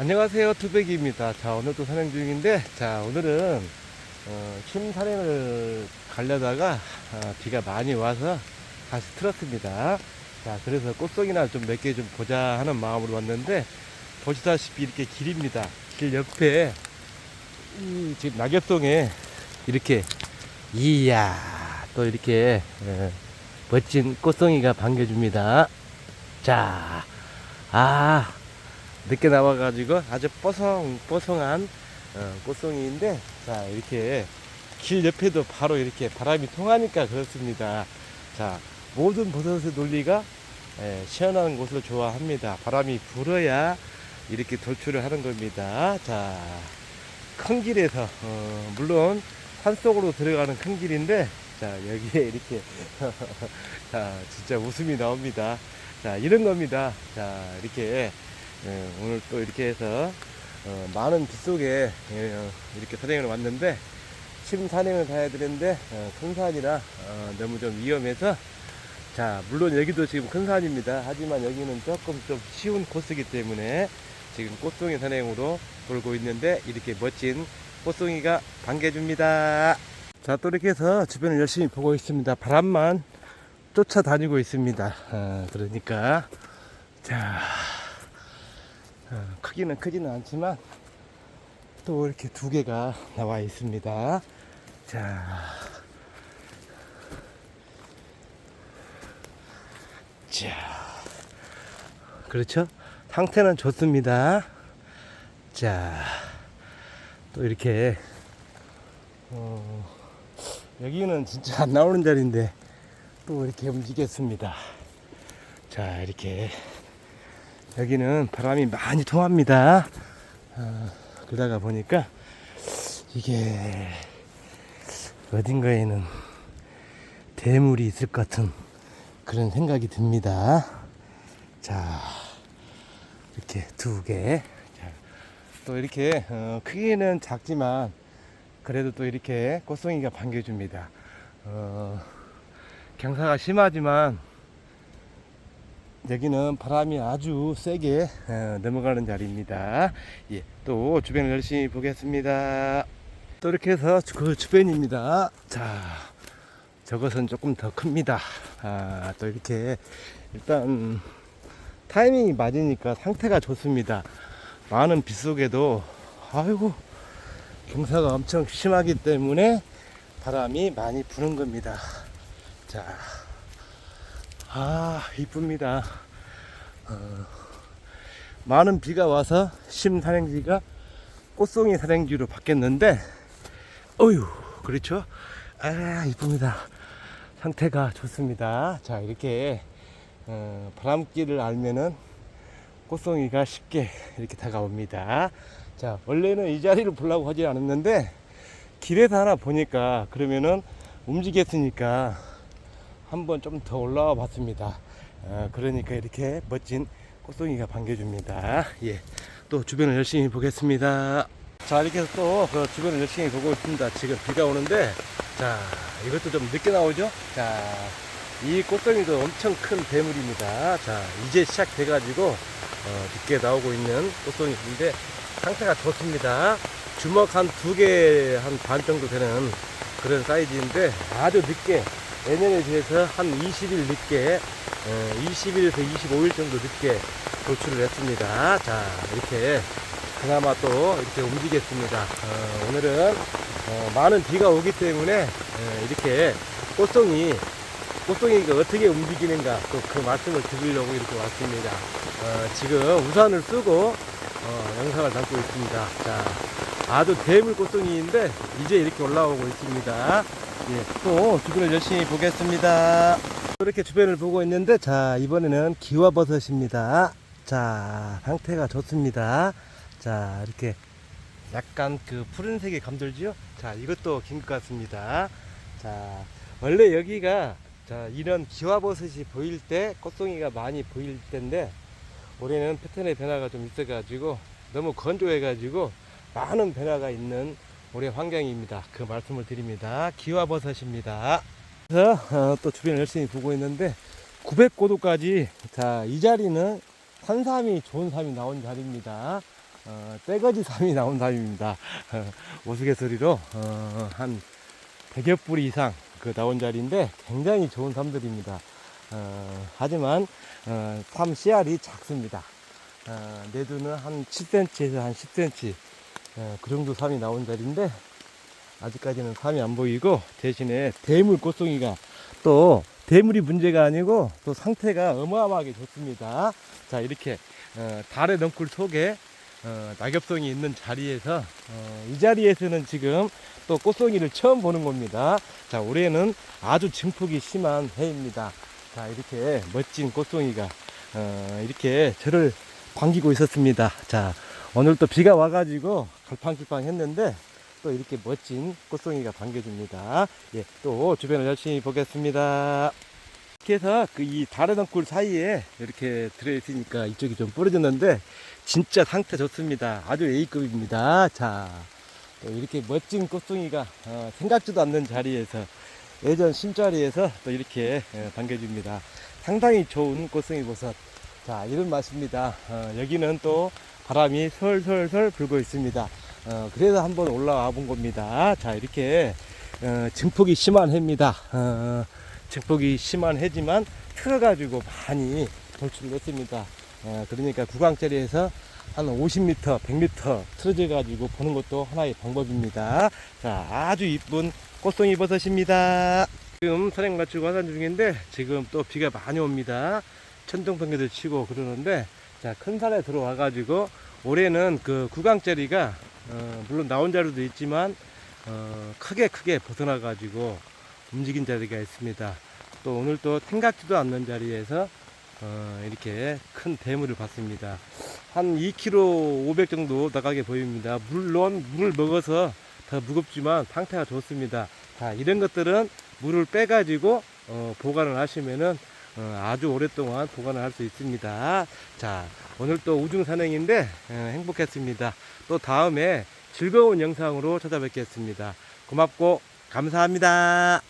안녕하세요 투백이입니다. 자 오늘도 산행 중인데 자 오늘은 어, 심 산행을 가려다가 아, 비가 많이 와서 다시 틀었습니다. 자 그래서 꽃송이나 좀 몇 개 좀 보자 하는 마음으로 왔는데 보시다시피 이렇게 길입니다. 길 옆에 이 지금 낙엽송에 이렇게 이야 또 이렇게 예, 멋진 꽃송이가 반겨줍니다. 자 아, 늦게 나와가지고 아주 뽀송뽀송한 어, 꽃송이인데 자 이렇게 길 옆에도 바로 이렇게 바람이 통하니까 그렇습니다. 자 모든 버섯의 논리가 예, 시원한 곳을 좋아합니다. 바람이 불어야 이렇게 돌출을 하는 겁니다. 자 큰 길에서 어, 물론 산 속으로 들어가는 큰 길인데 자 여기에 이렇게 자 진짜 웃음이 나옵니다. 자 이런 겁니다. 자 이렇게 예, 오늘 또 이렇게 해서 어, 많은 빗 속에 예, 어, 이렇게 산행을 왔는데 심 산행을 가야 되는데 어, 큰 산이라 어, 너무 좀 위험해서 자 물론 여기도 지금 큰 산입니다. 하지만 여기는 조금 좀 쉬운 코스이기 때문에 지금 꽃송이 산행으로 돌고 있는데 이렇게 멋진 꽃송이가 반겨줍니다. 자 또 이렇게 해서 주변을 열심히 보고 있습니다. 바람만 쫓아다니고 있습니다. 어, 그러니까 자 어, 크기는 크지는 않지만 또 이렇게 두 개가 나와 있습니다. 자, 자, 그렇죠? 상태는 좋습니다. 자, 또 이렇게 어, 여기는 진짜 안 나오는 자리인데 또 이렇게 움직였습니다. 자, 이렇게 여기는 바람이 많이 통합니다. 어, 그러다가 보니까 이게 어딘가에는 대물이 있을 것 같은 그런 생각이 듭니다. 자, 이렇게 두 개. 자, 또 이렇게 어, 크기는 작지만 그래도 또 이렇게 꽃송이가 반겨줍니다. 어, 경사가 심하지만 여기는 바람이 아주 세게 어, 넘어가는 자리입니다. 예, 또 주변을 열심히 보겠습니다. 또 이렇게 해서 그 주변입니다. 자, 저것은 조금 더 큽니다. 아, 또 이렇게 일단 타이밍이 맞으니까 상태가 좋습니다. 많은 빗 속에도 아이고 경사가 엄청 심하기 때문에 바람이 많이 부는 겁니다. 자, 아, 이쁩니다. 어, 많은 비가 와서 심산행지가 꽃송이 산행지로 바뀌었는데, 어휴, 그렇죠? 아, 이쁩니다. 상태가 좋습니다. 자, 이렇게, 어, 바람길을 알면은 꽃송이가 쉽게 이렇게 다가옵니다. 자, 원래는 이 자리를 보려고 하지 않았는데, 길에서 하나 보니까, 그러면은 움직였으니까, 한번 좀 더 올라와 봤습니다. 어, 그러니까 이렇게 멋진 꽃송이가 반겨줍니다. 예. 또 주변을 열심히 보겠습니다. 자, 이렇게 해서 또 그 주변을 열심히 보고 있습니다. 지금 비가 오는데, 자, 이것도 좀 늦게 나오죠? 자, 이 꽃송이도 엄청 큰 대물입니다. 자, 이제 시작돼가지고, 어, 늦게 나오고 있는 꽃송이인데, 상태가 좋습니다. 주먹 한 두 개, 한 반 정도 되는 그런 사이즈인데, 아주 늦게 예년에 비해서 한 20일 늦게, 어, 20일에서 25일 정도 늦게 도출을 했습니다. 자, 이렇게 그나마 또 이렇게 움직였습니다. 어, 오늘은 어, 많은 비가 오기 때문에 어, 이렇게 꽃송이, 꽃송이가 어떻게 움직이는가 또 그 말씀을 드리려고 이렇게 왔습니다. 어, 지금 우산을 쓰고 어, 영상을 담고 있습니다. 자, 아주 대물 꽃송이인데 이제 이렇게 올라오고 있습니다. 예, 또 주변을 열심히 보겠습니다. 이렇게 주변을 보고 있는데 자 이번에는 기와버섯입니다. 자 상태가 좋습니다. 자 이렇게 약간 그 푸른색이 감돌지요. 자 이것도 긴 것 같습니다. 자 원래 여기가 자 이런 기와버섯이 보일 때 꽃송이가 많이 보일 때인데 올해는 패턴의 변화가 좀 있어가지고 너무 건조해가지고 많은 변화가 있는 올해 환경입니다. 그 말씀을 드립니다. 기와버섯입니다. 그래서 어, 또 주변을 열심히 보고 있는데 900고도까지 자 이 자리는 산삼이 좋은 삶이 나온 자리입니다. 어, 떼거지 삼이 나온 삼입니다. 어, 우스갯소리로 어, 한 100여 뿌리 이상 그 나온 자리인데 굉장히 좋은 삼들입니다. 어, 하지만 어, 삼 씨알이 작습니다. 어, 내두는 한 7cm에서 한 10cm 어, 그 정도 삼이 나온 자리인데 아직까지는 삼이 안 보이고 대신에 대물 꽃송이가 또 대물이 문제가 아니고 또 상태가 어마어마하게 좋습니다. 자 이렇게 어, 달의 넝쿨 속에 어, 낙엽송이 있는 자리에서 어, 이 자리에서는 지금 또 꽃송이를 처음 보는 겁니다. 자 올해는 아주 증폭이 심한 해입니다. 자 이렇게 멋진 꽃송이가 어, 이렇게 저를 반기고 있었습니다. 자 오늘 또 비가 와가지고 갈팡질팡 했는데 또 이렇게 멋진 꽃송이가 반겨줍니다. 예, 또 주변을 열심히 보겠습니다. 이렇게 해서 그 이 다른 덩굴 사이에 이렇게 들어있으니까 이쪽이 좀 부러졌는데 진짜 상태 좋습니다. 아주 A급입니다. 자, 또 이렇게 멋진 꽃송이가 어, 생각지도 않는 자리에서 예전 신자리에서 또 이렇게 예, 반겨줍니다. 상당히 좋은 꽃송이 버섯. 자, 이런 맛입니다. 어, 여기는 또 바람이 솔솔솔 불고 있습니다. 어, 그래서 한번 올라와 본 겁니다. 자, 이렇게, 어, 증폭이 심한 해입니다. 어, 증폭이 심한 해지만 틀어가지고 많이 돌출을 했습니다. 어, 그러니까 구강짜리에서 한 50m, 100m 틀어져 가지고 보는 것도 하나의 방법입니다. 자, 아주 이쁜 꽃송이 버섯입니다. 지금 선행 마치고 화산 중인데 지금 또 비가 많이 옵니다. 천둥 번개도 치고 그러는데 자, 큰 산에 들어와 가지고 올해는 그 구강짜리가 어, 물론 나온 자리도 있지만 어, 크게 크게 벗어나 가지고 움직인 자리가 있습니다. 또 오늘 또 생각지도 않는 자리에서 어, 이렇게 큰 대물을 봤습니다. 한 2kg 500 정도 나가게 보입니다. 물론 물을 먹어서 더 무겁지만 상태가 좋습니다. 자, 이런 것들은 물을 빼가지고 어, 보관을 하시면은 어, 아주 오랫동안 보관을 할 수 있습니다. 자, 오늘 또 우중 산행인데 어, 행복했습니다. 또 다음에 즐거운 영상으로 찾아뵙겠습니다. 고맙고 감사합니다.